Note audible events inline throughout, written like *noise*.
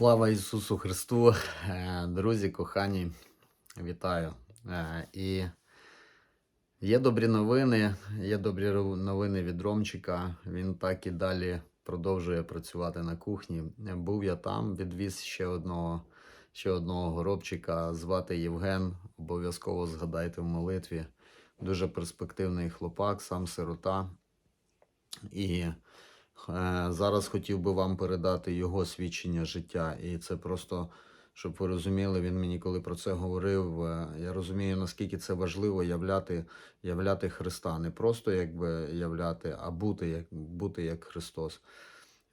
Слава Ісусу Христу, Е, друзі, кохані, вітаю. Е, І є добрі новини, є добрі новини від Ромчика. Він так і далі продовжує працювати на кухні. Був я там, відвіз ще одного, ще одного горобчика, звати Євген. Обов'язково згадайте в молитві. Дуже перспективний хлопак, сам сирота. І зараз хотів би вам передати його свідчення життя. І це просто, щоб ви розуміли, він мені коли про це говорив. е, Я розумію, наскільки це важливо являти, являти Христа. Не просто якби являти, а бути як, бути як Христос.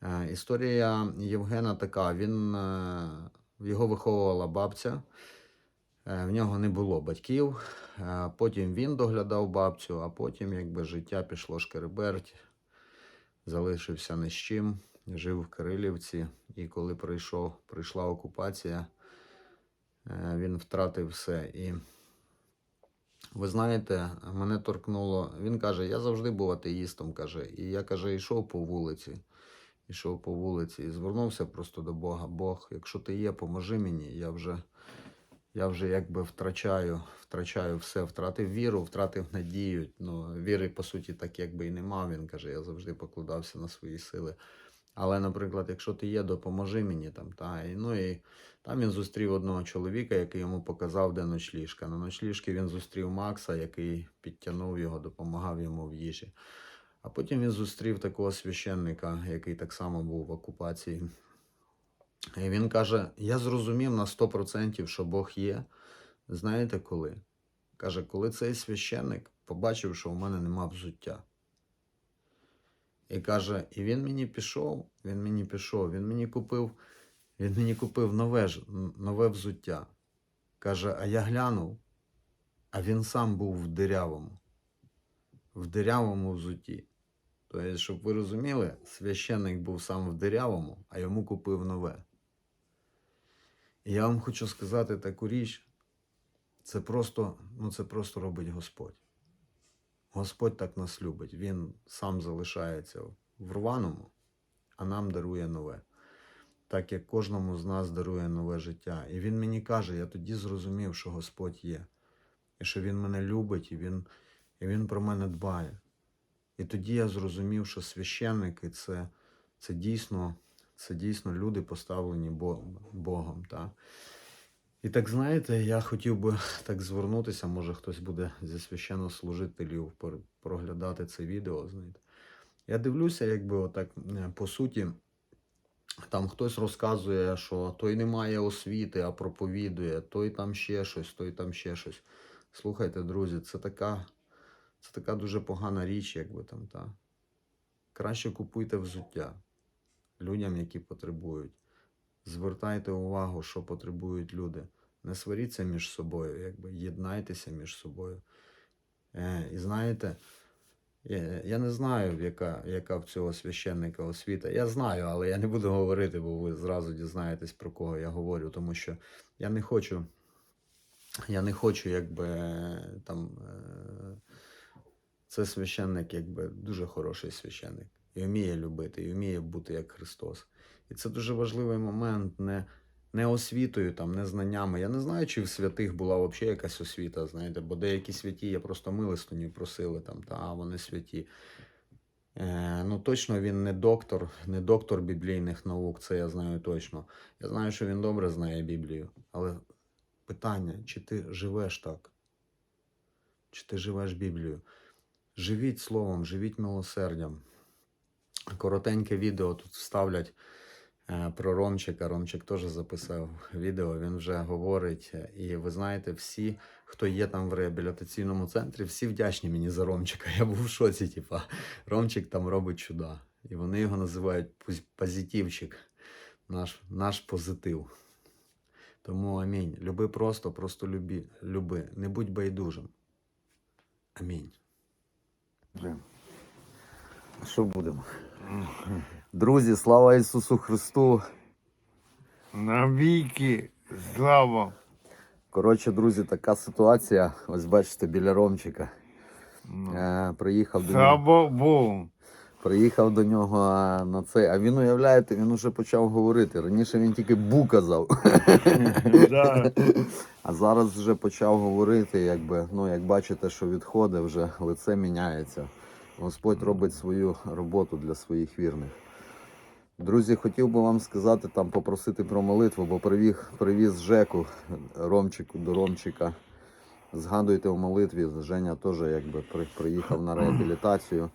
Е, Історія Євгена така: він е, його виховувала бабця. Е, В нього не було батьків. Е, Потім він доглядав бабцю, а потім, якби життя пішло шкереберть, залишився ні з чим, жив в Кирилівці. І коли прийшов, прийшла окупація, е, він втратив все. І ви знаєте, мене торкнуло. Він каже: я завжди був атеїстом. каже, І я каже, йшов по вулиці. Ішов по вулиці і звернувся просто до Бога. Бог, якщо ти є, поможи мені. Я вже, я вже якби втрачаю, втрачаю все, втратив віру, втратив надію. Ну, віри, по суті, так якби і не мав. Він каже, я завжди покладався на свої сили. Але, наприклад, якщо ти є, допоможи мені там. Та, і, ну, і там він зустрів одного чоловіка, який йому показав, де ночліжка. На ночліжці він зустрів Макса, який підтягнув його, допомагав йому в їжі. А потім він зустрів такого священника, який так само був в окупації. І він каже: Я зрозумів на 100%, що Бог є. Знаєте коли? Каже, коли цей священник побачив, що в мене нема взуття. І каже, і він мені пішов, він мені пішов, він мені купив, він мені купив нове, нове взуття. Каже, а я глянув, а він сам був в дирявому, в дирявому взутті. Тобто, щоб ви розуміли, священник був сам в дирявому, а йому купив нове. Я вам хочу сказати таку річ, це просто, ну це просто робить Господь. Господь так нас любить. Він сам залишається в рваному, а нам дарує нове. Так як кожному з нас дарує нове життя. І він мені каже, я тоді зрозумів, що Господь є, і що Він мене любить, і Він, і він про мене дбає. І тоді я зрозумів, що священники це, це, дійсно, це дійсно люди, поставлені Богом. Так? І так знаєте, я хотів би *laughs* так звернутися, може хтось буде зі священнослужителів проглядати це відео. Знаєте. Я дивлюся, якби отак, е, по суті, там хтось розказує, що той не має освіти, а проповідує, той там ще щось, той там ще щось. Слухайте, друзі, це така, це така дуже погана річ, якби там, та. Краще купуйте взуття людям, які потребують. Звертайте увагу, що потребують люди. Не сваріться між собою, якби єднайтеся між собою. Е, і знаєте, я, я не знаю, яка, яка в цього священника освіта. Я знаю, але я не буду говорити, бо ви зразу дізнаєтесь, про кого я говорю, тому що я не хочу, я не хочу, якби там. Е, це священник, якби дуже хороший священник. І вміє любити, і вміє бути як Христос. І це дуже важливий момент, не, не освітою, там, не знаннями. Я не знаю, чи в святих була взагалі якась освіта, знаєте, бо деякі святі я просто милостиню просили, там, та, вони святі. Е, ну, точно він не доктор, не доктор біблійних наук, це я знаю точно. Я знаю, що він добре знає Біблію. Але питання, чи ти живеш так? Чи ти живеш Біблію? Живіть словом, живіть милосердям. Коротеньке відео тут вставлять е, про Ромчика. Ромчик теж записав відео, він вже говорить. І ви знаєте, всі, хто є там в реабілітаційному центрі, всі вдячні мені за Ромчика. Я був в шоці, типа, Ромчик там робить чуда. І вони його називають позитивчик, наш, наш позитив. Тому амінь. Люби просто, просто люби, люби. Не будь байдужим. Амінь. Що будемо? Друзі, слава Ісусу Христу! Навіки слава. Коротше, друзі, така ситуація. Ось бачите, біля Ромчика. Ну, Е, приїхав до нього. Богу. Приїхав до нього на цей. А він, уявляєте, він уже почав говорити. Раніше він тільки бу казав. *laughs* А зараз вже почав говорити, якби, ну, як бачите, що відходить, вже лице міняється. Господь робить свою роботу для своїх вірних. Друзі, хотів би вам сказати, там попросити про молитву, бо привіг, привіз Жеку Ромчику до Ромчика. Згадуйте у молитві, Женя теж якби при- приїхав на реабілітацію.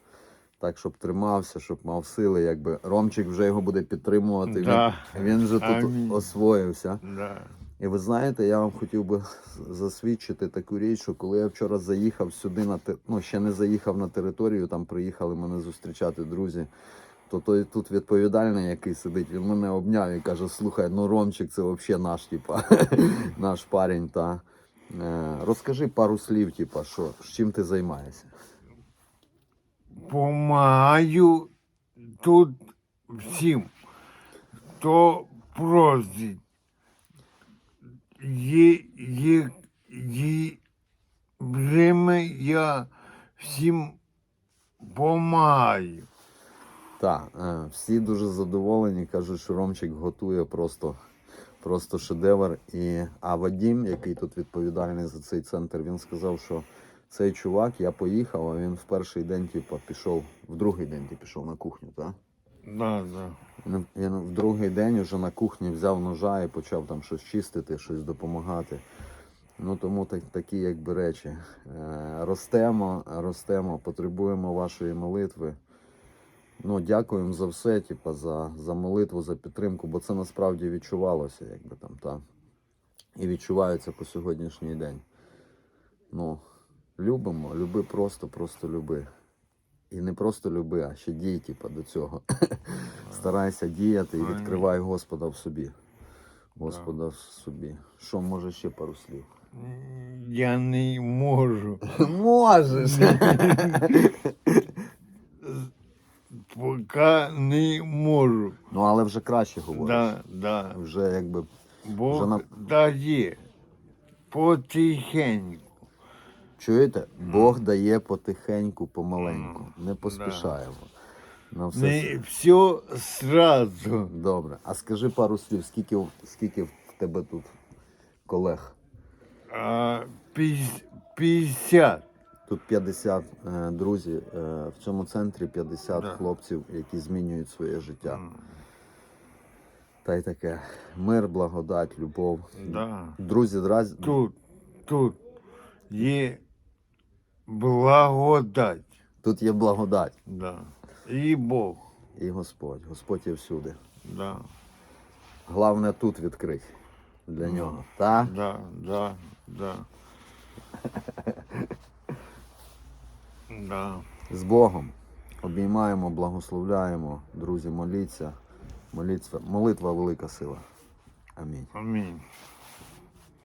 Так, щоб тримався, щоб мав сили, якби Ромчик вже його буде підтримувати. Він, Да. він вже тут Амінь. освоївся. Да. І ви знаєте, я вам хотів би засвідчити таку річ, що коли я вчора заїхав сюди на те- ну ще не заїхав на територію, там приїхали мене зустрічати друзі. То той тут відповідальний, який сидить, він мене обняв і каже: слухай, ну Ромчик, це взагалі наш, типа, *laughs* наш парень. Та е, розкажи пару слів, типа, що з чим ти займаєшся? Помагаю тут всім, хто просить. Є я всім помагаю. Так, е, всі дуже задоволені, кажуть, що Ромчик готує просто, просто шедевр. І, а Вадім, який тут відповідальний за цей центр, він сказав, що цей чувак, я поїхав, а він в перший день, типу, пішов, в другий день ти пішов на кухню, так? Да, да. Він в другий день вже на кухні взяв ножа і почав там щось чистити, щось допомагати. Ну тому так, такі якби речі. Е, ростемо, ростемо, потребуємо вашої молитви. Ну, дякуємо за все, типа, за, за молитву, за підтримку, бо це насправді відчувалося, якби там, та. І відчувається по сьогоднішній день. Ну, любимо, люби просто, просто люби. І не просто люби, а ще дій, типа, до цього. Старайся діяти і відкривай Господа в собі. Господа в собі. Що, може ще пару слів? Я не можу. *laughs* Можеш! *laughs* Поки не можу. Ну, але вже краще говориш. Да, да. Вже якби Бог Вже на- дає потихеньку. Чуєте? Бог дає потихеньку, помаленьку. Не поспішаємо. На все Не все сразу. добре. А скажи пару слів, скільки, в- скільки в тебе тут колег? А, піс- 50. Тут 50 е, друзі, е, в цьому центрі 50 Да. хлопців, які змінюють своє життя. Та й таке. Мир, благодать, любов. Да. Друзі, драз... Тут, тут є благодать. тут є благодать Да. І Бог. і Господь. Господь є всюди. Да. Головне тут відкрити для нього. Так? Да, да, да. Да. З Богом. Обіймаємо, благословляємо. Друзі, моліться. Молитва, молитва велика сила. Амінь. Амінь.